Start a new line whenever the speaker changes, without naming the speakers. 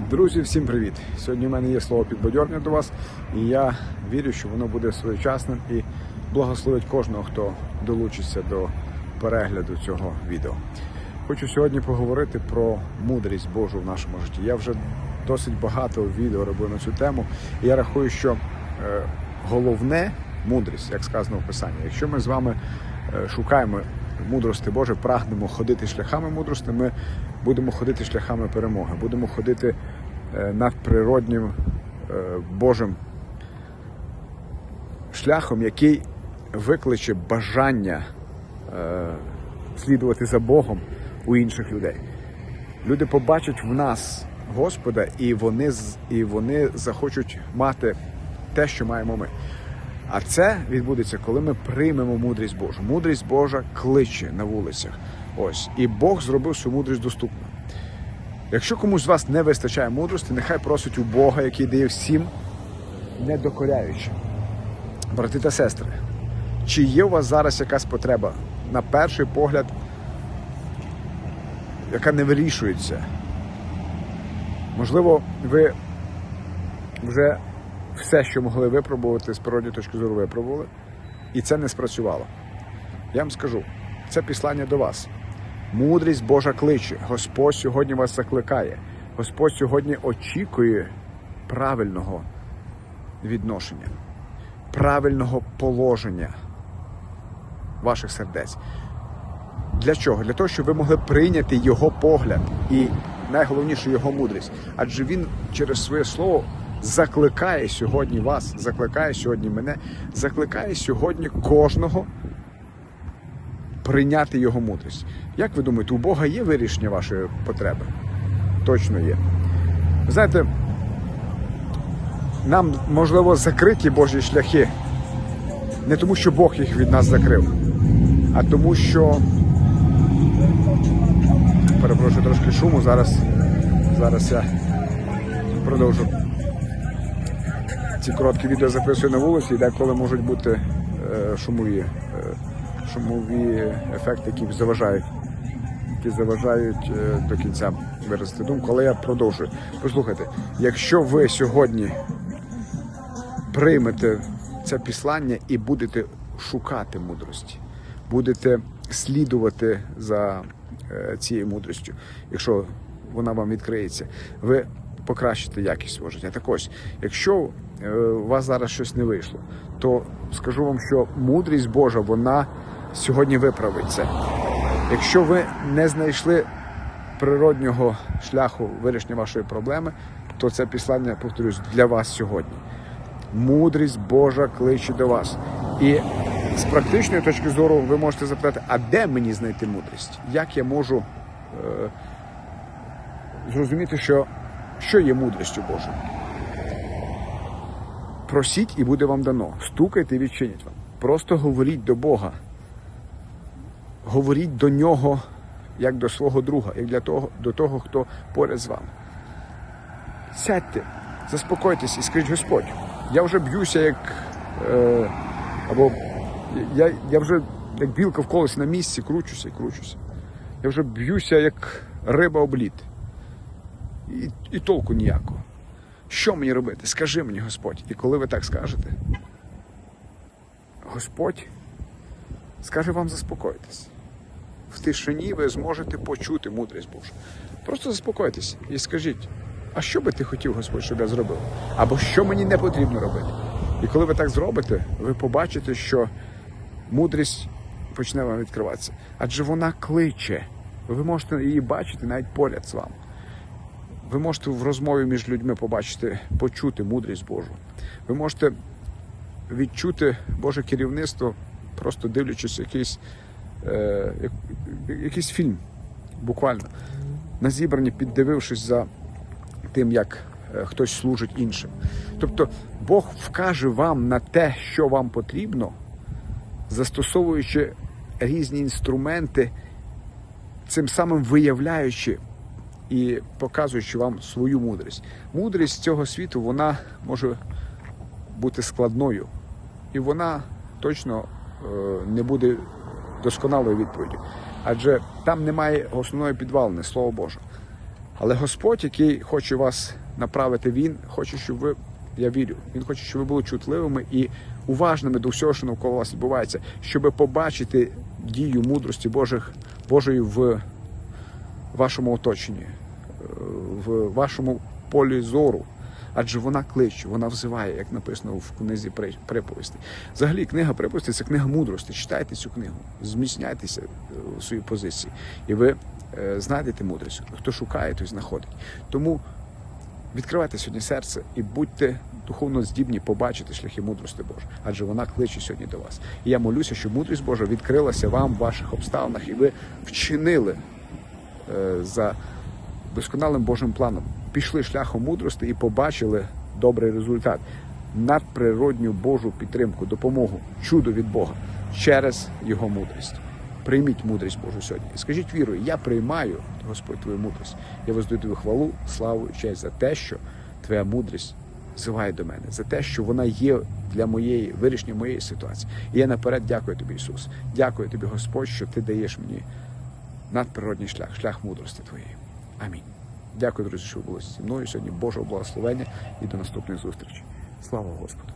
Друзі, всім привіт! Сьогодні в мене є слово підбадьорення до вас, і я вірю, що воно буде своєчасним і благословить кожного, хто долучиться до перегляду цього відео. Хочу сьогодні поговорити про мудрість Божу в нашому житті. Я вже досить багато відео робив на цю тему, і я рахую, що е, головне мудрість, як сказано в Писанні. Якщо ми з вами е, шукаємо мудрости Боже, прагнемо ходити шляхами мудрості, ми будемо ходити шляхами перемоги, будемо ходити е, надприроднім е, Божим шляхом, який викличе бажання е, слідувати за Богом у інших людей. Люди побачать в нас Господа, і вони, і вони захочуть мати те, що маємо ми. А це відбудеться, коли ми приймемо мудрість Божу. Мудрість Божа кличе на вулицях. Ось. І Бог зробив свою мудрість доступною. Якщо комусь з вас не вистачає мудрості, нехай просить у Бога, який дає всім, не докоряючи. Брати та сестри, чи є у вас зараз якась потреба, на перший погляд, яка не вирішується? Можливо, ви вже все, що могли випробувати з природної точки зору, випробували, і це не спрацювало. Я вам скажу, це післання до вас. Мудрість Божа кличе. Господь сьогодні вас закликає. Господь сьогодні очікує правильного відношення, правильного положення ваших сердець. Для чого? Для того, щоб ви могли прийняти його погляд і найголовніше його мудрість. Адже він через своє слово закликає сьогодні вас, закликає сьогодні мене, закликає сьогодні кожного прийняти його мудрість. Як ви думаєте, у Бога є вирішення вашої потреби? Точно є. Знаєте, нам можливо закриті Божі шляхи не тому, що Бог їх від нас закрив, а тому, що перепрошую трошки шуму. Зараз, зараз я продовжу. Ці короткі відео записую на вулиці, і деколи можуть бути е, шумові, е, шумові ефекти, які заважають, які заважають е, до кінця виразити думку. Але я продовжую. Послухайте, якщо ви сьогодні приймете це післання і будете шукати мудрості, будете слідувати за цією мудрістю, якщо вона вам відкриється, ви покращите якість свого життя. Так ось, якщо е, у вас зараз щось не вийшло, то скажу вам, що мудрість Божа вона сьогодні виправить це. Якщо ви не знайшли природнього шляху вирішення вашої проблеми, то це післання, повторюсь, для вас сьогодні. Мудрість Божа кличе до вас. І з практичної точки зору ви можете запитати, а де мені знайти мудрість? Як я можу е, зрозуміти, що, що є мудрістю Божою? Просіть і буде вам дано. Стукайте і відчинять вам. Просто говоріть до Бога. Говоріть до нього як до свого друга, як для того, до того, хто поряд з вами. Сядьте, заспокойтесь і скажіть, Господь, я вже б'юся як. Е, або я, я вже як білка в колесі на місці, кручуся і кручуся. Я вже б'юся як риба об лід. І, і толку ніякого. Що мені робити? Скажи мені, Господь. І коли ви так скажете, Господь скаже вам заспокойтесь. В тишині ви зможете почути мудрість Божу. Просто заспокойтесь і скажіть, а що би ти хотів, Господь, щоб я зробив? Або що мені не потрібно робити? І коли ви так зробите, ви побачите, що мудрість почне вам відкриватися. Адже вона кличе. Ви можете її бачити навіть поряд з вами. Ви можете в розмові між людьми побачити, почути мудрість Божу. Ви можете відчути Боже керівництво, просто дивлячись якийсь, е, якийсь фільм, буквально, на зібранні, піддивившись за тим, як е, хтось служить іншим. Тобто Бог вкаже вам на те, що вам потрібно, застосовуючи різні інструменти, цим самим виявляючи і показуючи вам свою мудрість. Мудрість цього світу вона може бути складною, і вона точно е, не буде досконалою відповіддю. Адже там немає основної підвалини, Слово Боже. Але Господь, який хоче вас направити, Він хоче, щоб ви, я вірю, Він хоче, щоб ви були чутливими і уважними до всього, що навколо вас відбувається, щоб побачити дію мудрості Божих, Божої в вашому оточенні, в вашому полі зору. Адже вона кличе, вона взиває, як написано в книзі при- приповісті. Взагалі, книга приповісті це книга мудрості. Читайте цю книгу, зміцняйтеся е, у своїй позиції, і ви е, знайдете мудрість. Хто шукає, той знаходить. Тому відкривайте сьогодні серце і будьте духовно здібні побачити шляхи мудрості Божої, адже вона кличе сьогодні до вас. І я молюся, щоб мудрість Божа відкрилася вам в ваших обставинах, і ви вчинили е, за досконалим Божим планом, пішли шляхом мудрості і побачили добрий результат, надприродню Божу підтримку, допомогу, чудо від Бога через Його мудрість. Прийміть мудрість Божу сьогодні. І скажіть вірою, я приймаю, Господь, твою мудрість. Я воздаю тобі хвалу, славу і честь за те, що твоя мудрість зиває до мене, за те, що вона є для моєї вирішення моєї ситуації. І я наперед дякую тобі, Ісус. Дякую тобі, Господь, що ти даєш мені надприродній шлях, шлях мудрості твоєї. Амінь. Дякую, друзі, що ви були зі мною сьогодні. Божого благословення і до наступних зустрічей. Слава Господу!